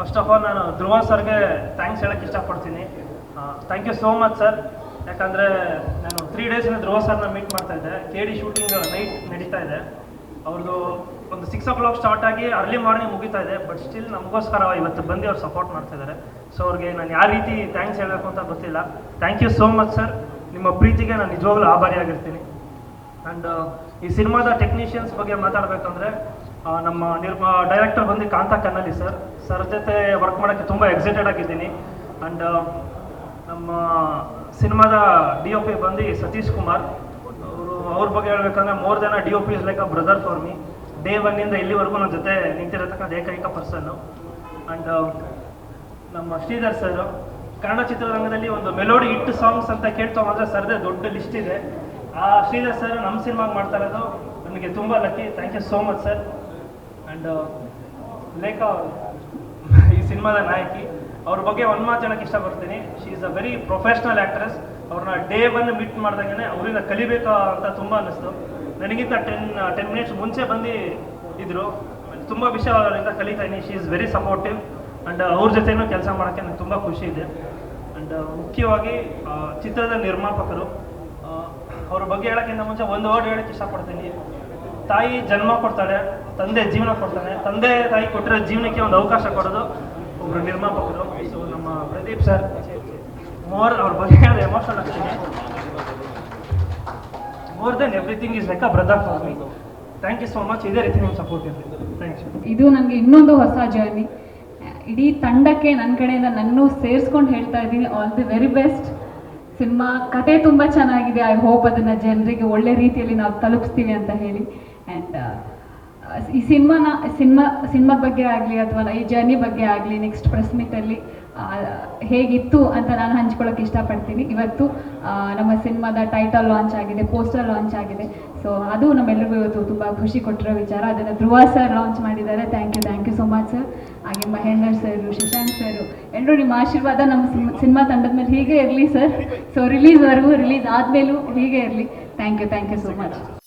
First of all ನಾನು ಧ್ರುವ ಸರ್ಗೆ thanks ಹೇಳಕ್ಕೆ ಇಷ್ಟಪಡ್ತೀನಿ. Thank you so much sir ಯಾಕಂದರೆ ನಾನು ತ್ರೀ ಡೇಸಿಂದ ಧ್ರುವ ಸರ್ನ ಮೀಟ್ ಮಾಡ್ತಾ ಇದ್ದೆ. ಕೆ ಡಿ ಶೂಟಿಂಗ್ ನೈಟ್ ನಡೀತಾ ಇದೆ. ಅವ್ರದ್ದು ಒಂದು ಸಿಕ್ಸ್ ಓ ಕ್ಲಾಕ್ ಸ್ಟಾರ್ಟ್ ಆಗಿ ಅರ್ಲಿ ಮಾರ್ನಿಂಗ್ ಮುಗಿತಾ ಇದೆ. ಬಟ್ ಸ್ಟಿಲ್ ನಮಗೋಸ್ಕರ ಇವತ್ತು ಬಂದು ಅವ್ರು ಸಪೋರ್ಟ್ ಮಾಡ್ತಾ ಇದ್ದಾರೆ. ಸೊ ಅವ್ರಿಗೆ ನಾನು ಯಾವ ರೀತಿ ಥ್ಯಾಂಕ್ಸ್ ಹೇಳಬೇಕು ಅಂತ ಗೊತ್ತಿಲ್ಲ. Thank you so much sir ನಿಮ್ಮ ಪ್ರೀತಿಗೆ ನಾನು ನಿಜವಾಗ್ಲೂ ಆಭಾರಿಯಾಗಿರ್ತೀನಿ. ಆ್ಯಂಡ್ ಈ ಸಿನಿಮಾದ ಟೆಕ್ನಿಷಿಯನ್ಸ್ ಬಗ್ಗೆ ಮಾತಾಡಬೇಕಂದ್ರೆ ನಮ್ಮ ನಿರ್ಮ ಡೈರೆಕ್ಟರ್ ಬಂದು ಕಾಂತ ಕನ್ನಲಿ ಸರ್ ಸರ್ ಜೊತೆ ವರ್ಕ್ ಮಾಡೋಕ್ಕೆ ತುಂಬ ಎಕ್ಸೈಟೆಡ್ ಆಗಿದ್ದೀನಿ. ಆ್ಯಂಡ್ ನಮ್ಮ ಸಿನಿಮಾದ ಡಿ ಒ ಪಿ ಬಂದು ಸತೀಶ್ ಕುಮಾರ್. ಅವರು, ಅವ್ರ ಬಗ್ಗೆ ಹೇಳ್ಬೇಕಂದ್ರೆ more than D O P is like a brother for me day ಒನ್ನಿಂದ ಇಲ್ಲಿವರೆಗೂ ನನ್ನ ಜೊತೆ ನಿಂತಿರತಕ್ಕಂಥ ಏಕೈಕ ಪರ್ಸನ್ನು ಆ್ಯಂಡ್ ನಮ್ಮ ಶ್ರೀಧರ್ ಸರ್ ಕನ್ನಡ ಚಿತ್ರರಂಗದಲ್ಲಿ ಒಂದು ಮೆಲೋಡಿ ಹಿಟ್ ಸಾಂಗ್ಸ್ ಅಂತ ಕೇಳ್ತಾ ಬಂದರೆ ಸರ್ದೇ ದೊಡ್ಡ ಲಿಸ್ಟ್ ಇದೆ. ಆ, ಶ್ರೀಧರ್ ಸರ್ ನಮ್ಮ ಸಿನಿಮಾಗೆ ಮಾಡ್ತಾ ಇರೋದು ನನಗೆ ತುಂಬ lucky thank you so much sir and Lekha ಈ ಸಿನಿಮಾದ ನಾಯಕಿ, ಅವ್ರ ಬಗ್ಗೆ ಒಂದು ಮಾತು ಹೇಳಕ್ಕೆ ಇಷ್ಟಪಡ್ತೀನಿ. She is a very professional actress ಅವ್ರನ್ನ ಡೇ ಬಂದು ಮೀಟ್ ಮಾಡ್ದಂಗೆ ಅವರಿಂದ ಕಲಿಬೇಕಾ ಅಂತ ತುಂಬ ಅನ್ನಿಸ್ತು. ನನಗಿಂತ ಟೆನ್ ಟೆನ್ ಮಿನಿಟ್ಸ್ ಮುಂಚೆ ಬಂದು ಇದ್ರು. ತುಂಬ ವಿಷಯ ಅವರಿಂದ ಕಲಿತಾ she is very supportive and ಅವ್ರ ಜೊತೆನೂ ಕೆಲಸ ಮಾಡೋಕ್ಕೆ ನನಗೆ ತುಂಬ ಖುಷಿ ಇದೆ. ಆ್ಯಂಡ್ ಮುಖ್ಯವಾಗಿ ಚಿತ್ರದ ನಿರ್ಮಾಪಕರು. ಅವ್ರ ಬಗ್ಗೆ ಹೇಳೋಕ್ಕಿಂತ ಮುಂಚೆ ಒಂದು ವರ್ಡ್ ಹೇಳಕ್ಕೆ ಇಷ್ಟಪಡ್ತೀನಿ. ತಾಯಿ ಜನ್ಮ ಕೊಡ್ತಾಳೆ, ತಂದೆ ಜೀವನ ಕೊಡ್ತಾನೆ, ತಂದೆ ತಾಯಿ ಕೊಟ್ಟಿರೋ ಜೀವನಕ್ಕೆ ಒಂದು ಅವಕಾಶ ಕೊಡೋದು ಒಬ್ರು ನಿರ್ಮಾಪಕರು. ಸೊ ನಮ್ಮ ಪ್ರದೀಪ್ ಸರ್ ಮೋರ್ ಅವ್ರ ಬಗ್ಗೆ ಹೇಳಿದ್ರೆ ಎಮೋಷನಲ್ ಆಗ್ತೀನಿ more than everything is like a brother for me thank you so much ಇದೇ ರೀತಿ ನಿಮ್ಮ ಸಪೋರ್ಟ್ ಇರಲಿ. ಇದು ನನಗೆ ಇನ್ನೊಂದು ಹೊಸ ಜರ್ನಿ ಇಡೀ ತಂಡಕ್ಕೆ ನನ್ನ ಕಡೆಯಿಂದ ನನ್ನ ಸೇರಿಸ್ಕೊಂಡು ಹೇಳ್ತಾ ಇದ್ದೀನಿ. All the very best cinema ಕತೆ ತುಂಬ ಚೆನ್ನಾಗಿದೆ. ಐ ಹೋಪ್ ಅದನ್ನು ಜನರಿಗೆ ಒಳ್ಳೆ ರೀತಿಯಲ್ಲಿ ನಾವು ತಲುಪಿಸ್ತೀವಿ ಅಂತ ಹೇಳಿ. ಆ್ಯಂಡ್ ಈ ಸಿನಿಮಾನ, ಸಿನಿಮಾ ಸಿನಿಮಾ ಬಗ್ಗೆ ಆಗಲಿ ಅಥವಾ ಈ ಜರ್ನಿ ಬಗ್ಗೆ ಆಗಲಿ ನೆಕ್ಸ್ಟ್ ಪ್ರೆಸ್ ಮೀಟಲ್ಲಿ ಹೇಗಿತ್ತು ಅಂತ ನಾನು ಹಂಚ್ಕೊಳ್ಳೋಕೆ ಇಷ್ಟಪಡ್ತೀನಿ. ಇವತ್ತು ನಮ್ಮ ಸಿನಿಮಾದ ಟೈಟಲ್ ಲಾಂಚ್ ಆಗಿದೆ ಪೋಸ್ಟರ್ ಲಾಂಚ್ ಆಗಿದೆ. ಸೊ ಅದು ನಮ್ಮೆಲ್ಲರಿಗೂ ಇವತ್ತು ತುಂಬ ಖುಷಿ ಕೊಟ್ಟಿರೋ ವಿಚಾರ. ಅದನ್ನು ಧ್ರುವ ಸರ್ ಲಾಂಚ್ ಮಾಡಿದ್ದಾರೆ. Thank you thank you so much sir ಹಾಗೆ ಮಹೇಂದರ್ ಸರ್ ಶಶಾಂಕ್ ಸರ್ ಎಲ್ಲರೂ ನಿಮ್ಮ ಆಶೀರ್ವಾದ ನಮ್ಮ ಸಿನಿಮಾ ತಂಡದ ಮೇಲೆ ಹೀಗೆ ಇರಲಿ ಸರ್ ಸೊ ರಿಲೀಸ್ವರೆಗೂ ರಿಲೀಸ್ ಆದಮೇಲೂ ಹೀಗೆ ಇರಲಿ. Thank you thank you so much